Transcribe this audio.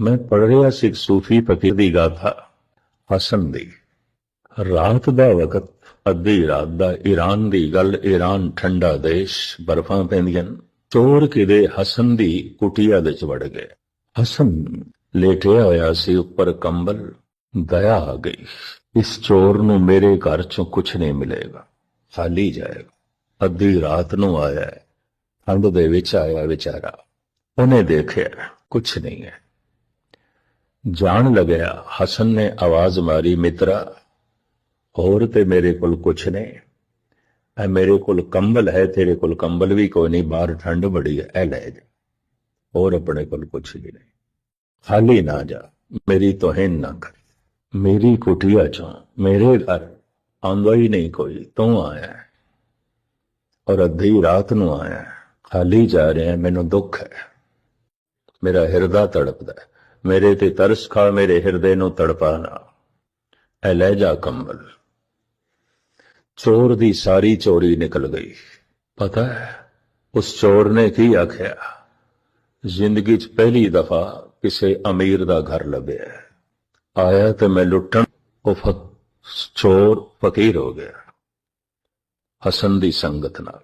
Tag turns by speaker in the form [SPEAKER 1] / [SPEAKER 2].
[SPEAKER 1] ਮੈਂ ਪੜ੍ਹ ਰਿਹਾ ਸੀ ਸੂਫੀ ਫਕੀਰ ਦੀ ਗਾਥਾ, ਹਸਨ ਦੀ। ਰਾਤ ਦਾ ਵਕਤ, ਅੱਧੀ ਰਾਤ ਦਾ, ਈਰਾਨ ਦੀ ਗੱਲ, ਈਰਾਨ ਠੰਡਾ ਦੇਸ਼, ਬਰਫਾਂ ਪੈਂਦੀਆਂ ਚੋਰ ਕਿਦੇ, ਹਸਨ ਦੀ ਕੁਟੀਆ ਵਿੱਚ ਵੜ ਗਏ। ਹਸਨ ਲੇਟਿਆ ਹੋਇਆ ਸੀ ਉੱਪਰ ਕੰਬਲ, ਦਇਆ ਆ ਗਈ। ਇਸ ਚੋਰ ਨੂੰ ਮੇਰੇ ਘਰ ਚੋਂ ਕੁਝ ਨਹੀਂ ਮਿਲੇਗਾ, ਖਾਲੀ ਜਾਏਗਾ। ਅੱਧੀ ਰਾਤ ਨੂੰ ਆਇਆ ਠੰਡ ਦੇ ਵਿੱਚ ਆਇਆ ਵਿਚਾਰਾ। ਉਹਨੇ ਦੇਖਿਆ ਕੁਝ ਨਹੀਂ ਹੈ। ਜਾਣ ਲੱਗਿਆ, ਹਸਨ ਨੇ ਆਵਾਜ਼ ਮਾਰੀ, ਮਿੱਤਰਾ, ਹੋਰ ਤੇ ਮੇਰੇ ਕੋਲ ਕੁਛ ਨਹੀਂ। ਐ ਮੇਰੇ ਕੋਲ ਕੰਬਲ ਹੈ, ਤੇਰੇ ਕੋਲ ਕੰਬਲ ਵੀ ਕੋਈ ਨਹੀਂ, ਬਾਹਰ ਠੰਡ ਬੜੀ ਹੈ, ਐ ਲੈ ਜਾ। ਹੋਰ ਆਪਣੇ ਕੋਲ ਕੁਛ ਵੀ ਨਹੀਂ। ਖਾਲੀ ਨਾ ਜਾ, ਮੇਰੀ ਤੋਹਿਨ ਨਾ ਕਰ। ਮੇਰੀ ਕੁਟੀਆ ਚੋਂ, ਮੇਰੇ ਘਰ ਆਉਂਦਾ ਹੀ ਨਹੀਂ ਕੋਈ, ਤੂੰ ਆਇਆ। ਔਰ ਅੱਧੀ ਰਾਤ ਨੂੰ ਆਇਆ। ਖਾਲੀ ਜਾ ਰਿਹਾ, ਮੈਨੂੰ ਦੁੱਖ ਹੈ। ਮੇਰਾ ਹਿਰਦਾ ਤੜਪਦਾ ਹੈ। ਮੇਰੇ ਤੇ ਤਰਸ ਖਾ ਮੇਰੇ ਹਿਰਦੇ ਨੂੰ ਤੜਪਾ ਨਾ। ਐ ਲੈ ਜਾ ਕੰਬਲ। ਚੋਰ ਦੀ ਸਾਰੀ ਚੋਰੀ ਨਿਕਲ ਗਈ। ਪਤਾ ਹੈ, ਉਸ ਚੋਰ ਨੇ ਕੀ ਆਖਿਆ? ਜ਼ਿੰਦਗੀ 'ਚ ਪਹਿਲੀ ਦਫਾ ਕਿਸੇ ਅਮੀਰ ਦਾ ਘਰ ਲੱਭਿਆ। ਆਇਆ ਤੇ ਮੈਂ ਲੁੱਟਣ, ਉਹ ਚੋਰ ਫਕੀਰ ਹੋ ਗਿਆ। ਹਸਨ ਦੀ ਸੰਗਤ ਨਾਲ।